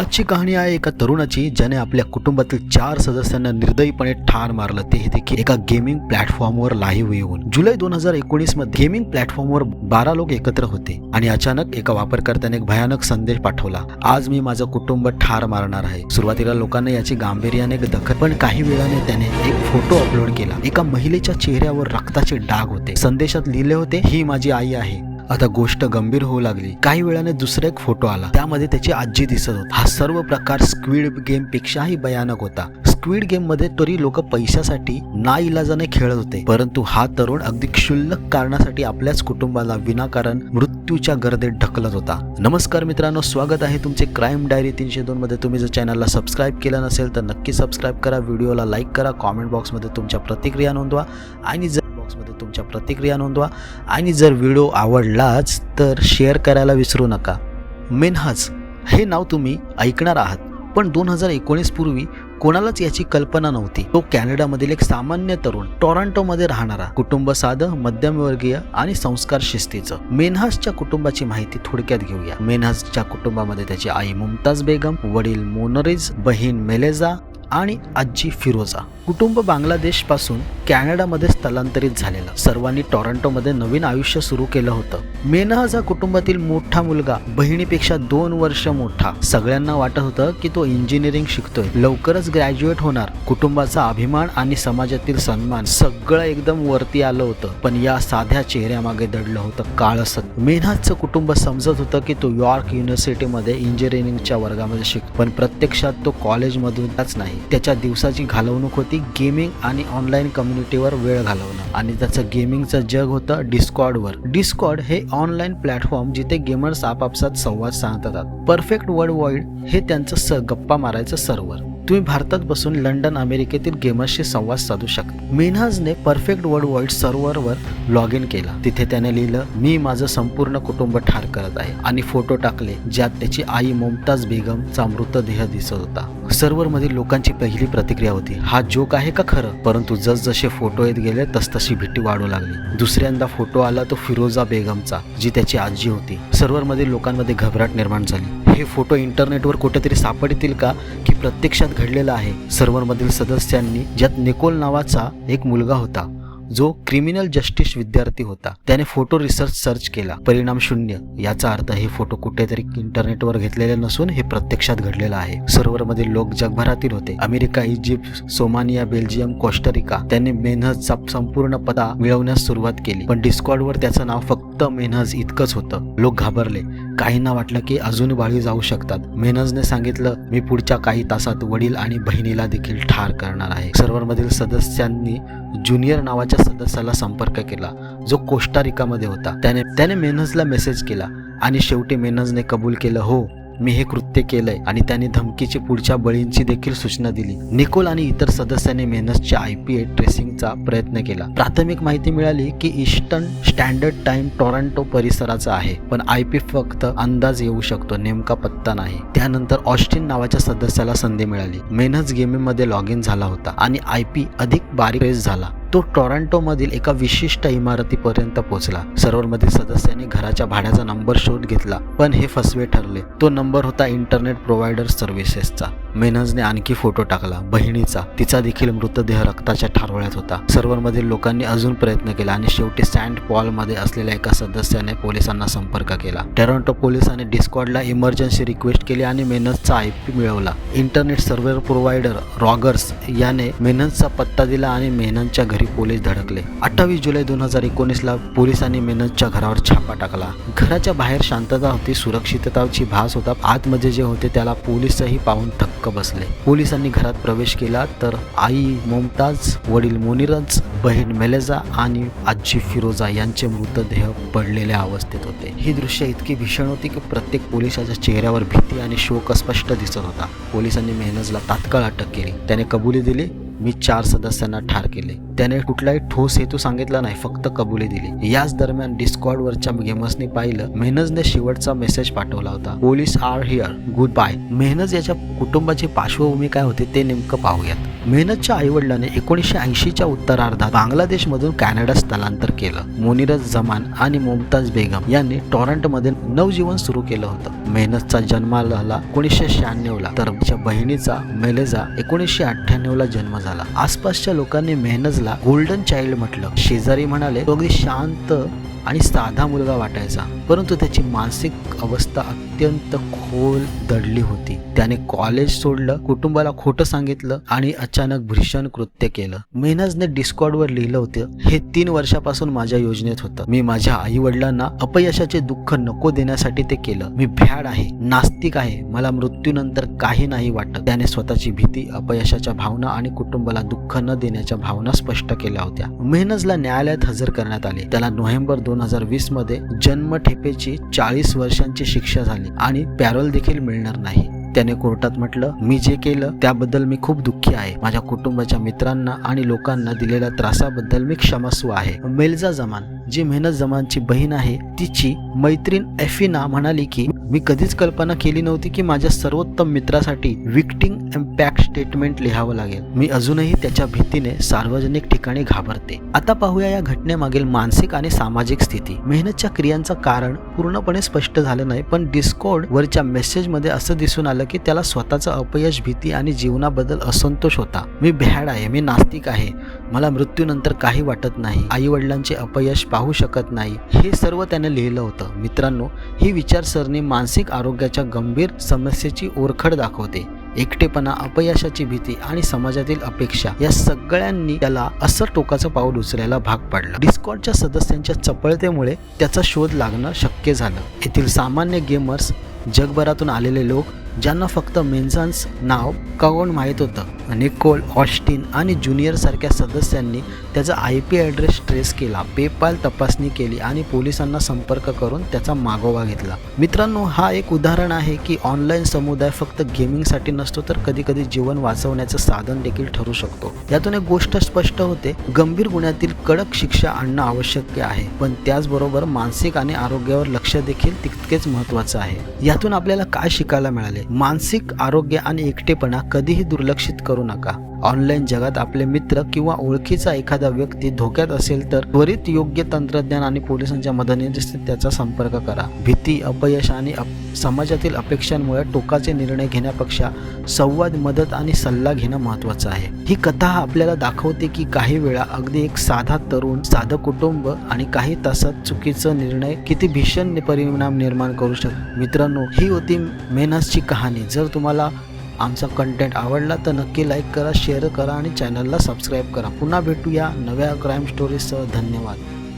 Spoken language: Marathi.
आजची कहाणी आहे एका तरुणाची ज्याने आपल्या कुटुंबातील चार सदस्यांना निर्दयीपणे ठार मारलं. ते देखील एका गेमिंग प्लॅटफॉर्मवर लाईव्ह येऊन. जुलै दोन हजार एकोणीसमध्ये गेमिंग प्लॅटफॉर्मवर बारा लोक एकत्र होते आणि अचानक एका वापरकर्त्याने एक भयानक संदेश पाठवला. आज मी माझं कुटुंब ठार मारणार आहे. सुरुवातीला लोकांना याची गांभीर्याने दखल पण काही वेळाने त्याने एक फोटो अपलोड केला. एका महिलेच्या चेहऱ्यावर रक्ताचे डाग होते. संदेशात लिहिले होते ही माझी आई आहे. आता गोष्ट गंभीर होऊ लागली. काही वेळाने दुसरा एक फोटो आला. त्यामध्ये त्याची आजी दिसत होती. हा सर्व प्रकार स्क्विड गेम पेक्षाही भयानक होता. स्क्विड गेममध्ये तरी लोक पैशासाठी ना इलाजाने खेळत होते. परंतु हा तरुण अगदी क्षुल्लक कारणासाठी आपल्याच कुटुंबाला विनाकारण मृत्यूच्या गर्दीत ढकलत होता. नमस्कार मित्रांनो स्वागत आहे तुमचे क्राईम डायरी तीनशे दोन मध्ये. तुम्ही जर चॅनलला सबस्क्राईब केलं नसेल तर नक्की सबस्क्राईब करा. व्हिडिओला लाईक करा. कॉमेंट बॉक्समध्ये तुमच्या प्रतिक्रिया नोंदवा. आणि जर तुमच्या प्रतिक्रिया नोंदवा. आणि जर व्हिडिओ आवडलाच तर शेअर करायला विसरू नका. मेनहाज हे नाव तुम्ही ऐकणार आहात पण दोन हजार एकोणीस पूर्वी कोणालाच याची कल्पना नव्हती. तो कॅनडामधील एक सामान्य तरुण टोरंटोमध्ये राहणारा कुटुंब साधं मध्यमवर्गीय आणि संस्कार शिस्तीचं. मेनहासच्या कुटुंबाची माहिती थोडक्यात घेऊया. मेनहासच्या कुटुंबामध्ये त्याची आई मुमताज बेगम वडील मोनरीज बहीण मेलेजा आणि आजी फिरोजा कुटुंब बांगलादेशपासून कॅनडामध्ये स्थलांतरित झालेला. सर्वांनी टोरंटोमध्ये नवीन आयुष्य सुरू केलं होतं. मेनहज हा कुटुंबातील मोठा मुलगा बहिणीपेक्षा दोन वर्ष मोठा. सगळ्यांना वाटत होतं की तो इंजिनिअरिंग शिकतोय. लवकरच ग्रॅज्युएट होणार. कुटुंबाचा अभिमान आणि समाजातील सन्मान सगळं एकदम वरती आलं होतं. पण या साध्या चेहऱ्यामागे दडलं होतं काळ असत मेनहाजचं कुटुंब समजत होतं की तो यॉर्क युनिव्हर्सिटीमध्ये इंजिनिअरिंगच्या वर्गामध्ये शिकतो. पण प्रत्यक्षात तो कॉलेजमधूनच नाही. त्याच्या दिवसाची घालवणूक होती गेमिंग आणि ऑनलाईन कम्युनिटीवर वेळ घालवणं. आणि त्याचं गेमिंगचं जग होतं डिस्कॉर्डवर डिस्कॉर्ड हे ऑनलाईन प्लॅटफॉर्म जिथे गेमर्स आपापसात संवाद साधतात. परफेक्ट वर्ल्ड वाईड हे त्यांचं स गप्पा मारायचं सर्व्हर तुम्ही भारतात बसून लंडन अमेरिकेतील गेमर्सशी संवाद साधू शकता मेनहाजने परफेक्ट वर्ल्ड वाईड सर्व्हरवर लॉग इन केला. तिथे त्याने लिहिलं मी माझं संपूर्ण कुटुंब ठार करत आहे आणि फोटो टाकले ज्यात त्याची आई मुमताज बेगमचा मृतदेह दिसत होता. सर्व्हरमधील लोकांची पहिली प्रतिक्रिया होती हा जोक आहे का खरं? परंतु जसजसे फोटो येत गेले तसतशी भीती वाढू लागली. दुसऱ्यांदा फोटो आला तो फिरोजा बेगमचा जी त्याची आजी होती. सर्व्हरमधील लोकांमध्ये घबराट निर्माण झाली. हे फोटो इंटरनेटवर कुठेतरी सापडतील का? की प्रत्यक्षात घडलेला आहे. सर्व्हरमधील सदस्यांनी ज्यात निकोल नावाचा एक मुलगा होता जो क्रिमिनल जस्टिस विद्यार्थी होता. त्याने फोटो रिसर्च सर्च केला. परिणाम शून्य. याचा अर्थ हे फोटो कुठेतरी इंटरनेटवर घेतलेले नसून हे प्रत्यक्षात घडलेलं आहे. सर्व्हरमधील लोक जगभरातील होते. America Egypt Somalia Belgium Costa Rica. त्यांनी मेनहजचा संपूर्ण पदा मिळवण्यास सुरुवात केली. पण डिस्कॉर्डवर त्याचं नाव फक्त फक्त मेनज इतकंच होतं. लोक घाबरले. काहींना वाटलं की अजून बाळी जाऊ शकतात. मेनजने सांगितलं मी पुढच्या काही तासात वडील आणि बहिणीला देखील ठार करणार आहे. सर्व्हरमधील सदस्यांनी ज्युनियर नावाच्या सदस्याला संपर्क केला जो कोस्टारिकामध्ये होता. त्याने त्याने मेनजला मेसेज केला आणि शेवटी मेनजने कबूल केलं हो मी हे कृत्य केलंय आणि त्याने धमकीची पुढच्या बळींची देखील सूचना दिली. निकोल आणि इतर सदस्यांनी मेनसच्या आय पी ए ट्रेसिंगचा प्रयत्न केला. प्राथमिक माहिती मिळाली की ईस्टर्न स्टँडर्ड टाइम टोरंटो परिसराचा आहे पण आय पी फक्त अंदाज येऊ शकतो नेमका पत्ता नाही. त्यानंतर ऑस्टिन नावाच्या सदस्याला संधी मिळाली. मेनस गेमिंगमध्ये लॉग इन झाला होता आणि आय पी अधिक बारीक झाला. तो टोरंटोमधील एका विशिष्ट इमारतीपर्यंत पोहोचला सर्व्हरमधील सदस्यांनी घराच्या भाड्याचा नंबर शोध घेतला पण हे फसवे ठरले. तो नंबर होता इंटरनेट प्रोव्हायडर सर्व्हिसेसचा. मेनजने आणखी फोटो टाकला. बहिणीचा. तिचा देखील मृतदेह रक्ताच्या ठारोळ्यात होता. सर्व्हरमधील लोकांनी अजून प्रयत्न केला आणि शेवटी सँड पॉलमध्ये असलेल्या एका सदस्याने पोलिसांना संपर्क केला. टेरोंटो पोलिसांनी डिस्कॉर्डला इमर्जन्सी रिक्वेस्ट केली आणि मेनजचा आय पी मिळवला. इंटरनेट सर्व्हर प्रोव्हायडर रॉगर्स याने मेनजचा पत्ता दिला आणि मेननच्या घरी पोलीस धडकले. अठ्ठावीस जुलै दोन हजार एकोणीसला पोलिसांनी मेनजच्या घरावर छापा टाकला. घराच्या बाहेर शांतता होती सुरक्षितताची भास होता. आतमध्ये जे होते त्याला पोलीसही पाहून थक्क बसले. पोलिसांनी घरात प्रवेश केला तर आई मुमताज वडील मोनिरज बहीण मेलेजा आणि आजी फिरोजा यांचे मृतदेह पडलेल्या अवस्थेत होते. ही दृश्य इतकी भीषण होती की प्रत्येक पोलिसाच्या चेहऱ्यावर भीती आणि शोक स्पष्ट दिसत होता. पोलिसांनी मेहनजला तात्काळ अटक केली. त्याने कबुली दिली मी चार सदस्यांना ठार केले. त्याने कुठलाही ठोस हेतू सांगितला नाही फक्त कबुली दिली. याच दरम्यान डिस्कॉर्डवरच्या गेमर्सनी पाहिलं मेहनजने शेवटचा मेसेज पाठवला होता. Police are here. Goodbye. Mehnaz याच्या कुटुंबाची पार्श्वभूमी काय होती ते नेमकं पाहूयात. मेहनतच्या आईवडिलांनी एकोणीसशे ऐंशीच्या उत्तरार्धात बांगलादेशमधून कॅनडा स्थलांतर केलं. मोनिरज जमान आणि मुमताज बेगम यांनी टॉरंटमध्ये नवजीवन सुरू केलं होतं. मेहनतचा जन्माला आला एकोणीसशे शहाण्णवला. तर बहिणीचा मेलेजा एकोणीसशे अठ्ठ्याण्णवला जन्म झाला. आसपासच्या लोकांनी मेहनजला गोल्डन चाइल्ड म्हटलं. शेजारी म्हणाले तो अगदी शांत आणि साधा मुलगा वाटायचा. परंतु त्याची मानसिक अवस्था अत्यंत खोल दडली होती. त्याने कॉलेज सोडलं कुटुंबाला खोटं सांगितलं आणि अचानक भीषण कृत्य केलं. मेहनजने डिस्कॉर्डवर लिहिलं होतं हे तीन वर्षापासून माझ्या योजनेत होतं. मी माझ्या आई वडिलांना अपयशाचे दुःख नको देण्यासाठी ते केलं. मी भ्याड आहे नास्तिक आहे. मला मृत्यूनंतर काही नाही वाटत. त्याने स्वतःची भीती अपयशाच्या भावना आणि कुटुंब कुटुंबाला दुःख न देण्याच्या भावना स्पष्ट केल्या होत्या. मेहनजला न्यायालयात हजर करण्यात आले. त्याला नोव्हेंबर दोन हजार वीसमध्ये जन्मठेपेची चाळीस वर्षांची शिक्षा झाली आणि पॅरोल देखील मिळणार नाही. त्याने कोर्टात म्हटलं मी जे केलं त्याबद्दल मी खूप दुःखी आहे. माझ्या कुटुंबाच्या मित्रांना आणि लोकांना दिलेल्या त्रासाबद्दल मी क्षमस्व आहे. मेलजा जमान जी मेहनत जमानची बहीण आहे तिची मैत्रीण एफिना म्हणाली की मी कधीच कल्पना केली नव्हती की माझ्या सर्वोत्तम मित्रासाठी विक्टिंग इम्पॅक्ट स्टेटमेंट लिहावं लागेल. मी अजूनही त्याच्या भीतीने सार्वजनिक ठिकाणी घाबरते. आता पाहूया या घटनेमागील मानसिक आणि सामाजिक स्थिती. मेहनतच्या क्रियांचं कारण पूर्णपणे स्पष्ट झालं नाही पण डिस्कॉर्ड वरच्या मेसेजमध्ये असं दिसून आलं की त्याला स्वतःचा अपयश भीती आणि जीवनाबद्दल असंतोष होता. मी भ्याड आहे मी नास्तिक आहे. मला मृत्यूनंतर काही वाटत नाही. आई वडिलांचे अपयश पाहू शकत नाही. हे सर्व त्याने लिहिलं होतं. मित्रांनो ही विचारसरणी मानसिक आरोग्याच्या गंभीर समस्येची ओरखड दाखवते. एकटेपणा अपयशाची भीती आणि समाजातील अपेक्षा या सगळ्यांनी त्याला असं टोकाचं पाऊल उचलायला भाग पाडलं. डिस्कॉर्डच्या सदस्यांच्या चपळतेमुळे त्याचा शोध लागणं शक्य झालं. येथील सामान्य गेमर्स जगभरातून आलेले लोक ज्यांना फक्त मेन्झान्स नाव कवन माहीत होतं. निकोल ऑस्टिन आणि ज्युनियर सारख्या सदस्यांनी त्याचा आय पी ॲड्रेस ट्रेस केला पेपाल तपासणी केली आणि पोलिसांना संपर्क करून त्याचा मागोवा घेतला. मित्रांनो हा एक उदाहरण आहे की ऑनलाईन समुदाय फक्त गेमिंगसाठी नसतो तर कधी कधी जीवन वाचवण्याचं साधन देखील ठरू शकतो. यातून एक गोष्ट स्पष्ट होते गंभीर गुन्ह्यातील कडक शिक्षा आणणं आवश्यक आहे पण त्याचबरोबर मानसिक आणि आरोग्यावर लक्ष देखील तितकेच महत्त्वाचं आहे. यातून आपल्याला काय शिकायला मिळाले? मानसिक आरोग्य आणि एकटेपणा कधीही दुर्लक्षित करू नका. ऑनलाईन जगात आपले मित्र किंवा ओळखीचा एखादा व्यक्ती धोक्यात असेल तर त्वरित योग्य तंत्रज्ञान आणि पोलिसांच्या मदतीने त्याचा संपर्क करा. भीती अपयश आणि अप- समाजातील अपेक्षांमुळे टोकाचे निर्णय घेण्यापेक्षा संवाद मदत आणि सल्ला घेणं महत्त्वाचं आहे. ही कथा आपल्याला दाखवते की काही वेळा अगदी एक साधा तरुण साधं कुटुंब आणि काही तासात चुकीचा निर्णय किती भीषण परिणाम निर्माण करू शकतो मित्रांनो ही होती मेहनतची कहाणी. जर तुम्हाला आमचा कंटेंट आवडला तर नक्की लाईक करा शेअर करा आणि चॅनलला सबस्क्राईब करा. पुन्हा भेटूया नव्या क्राईम स्टोरीजसह धन्यवाद.